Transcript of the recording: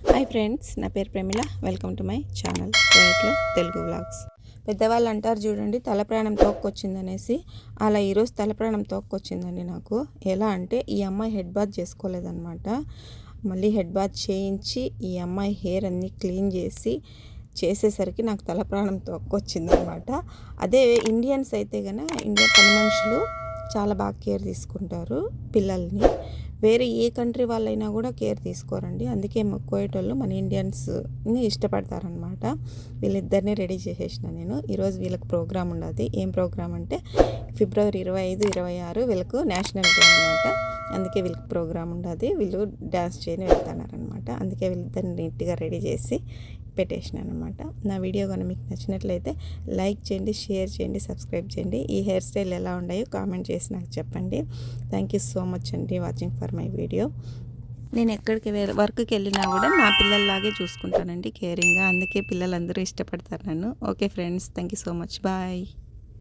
Hi friends నా పేరు Pramila welcome to my channel కోయట్లో Telugu vlogs. పెద్దవాళ్ళు అంటారు చూడండి తల ప్రాణం తోక్కొచ్చిందనేసి అలా ఈరోజు తల ప్రాణం తోక్కొచ్చిందండి నాకు. ఎలా అంటే ఈ అమ్మాయి హెడ్ బాత్ చేసుకోలేదన్నమాట. మళ్ళీ హెడ్ బాత్ చేయించి ఈ అమ్మాయి హెయిర్ అన్నీ క్లీన్ చేసి చేసేసరికి నాకు తల ప్రాణం తోక్కొచ్చిందనమాట అదే ఇండియన్స్ అయితే కనుక ఇండియా పని మనుషులు చాలా బాగా కేర్ తీసుకుంటారు పిల్లల్ని. వేరే ఏ కంట్రీ వాళ్ళైనా కూడా కేర్ తీసుకోరండి. అందుకే మా మన ఇండియన్స్ని ఇష్టపడతారనమాట వీళ్ళిద్దరిని రెడీ చేసేసిన నేను. ఈరోజు వీళ్ళకి ప్రోగ్రామ్ ఉండదు. ఏం ప్రోగ్రామ్ అంటే ఫిబ్రవరి ఇరవై ఐదు ఇరవై ఆరు వీళ్ళకు నేషనల్ డే అనమాట అందుకే వీళ్ళకి ప్రోగ్రామ్ ఉండదు. వీళ్ళు డ్యాన్స్ చేయని వెళ్తున్నారనమాట అందుకే వీళ్ళిద్దరిని నీట్గా రెడీ చేసి పెట్టేసినాను అనమాట నా వీడియో కనుక మీకు నచ్చినట్లయితే లైక్ చేయండి షేర్ చేయండి సబ్స్క్రైబ్ చేయండి. ఈ హెయిర్ స్టైల్ ఎలా ఉన్నాయో కామెంట్ చేసి నాకు చెప్పండి. థ్యాంక్ యూ సో మచ్ అండి వాచింగ్ ఫర్ మై వీడియో నేను ఎక్కడికి వెళ్ళి వర్క్కి వెళ్ళినా కూడా నా పిల్లల్లాగే చూసుకుంటానండి కేరింగ్గా అందుకే పిల్లలందరూ ఇష్టపడతారు నన్ను. Okay friends thank you so much bye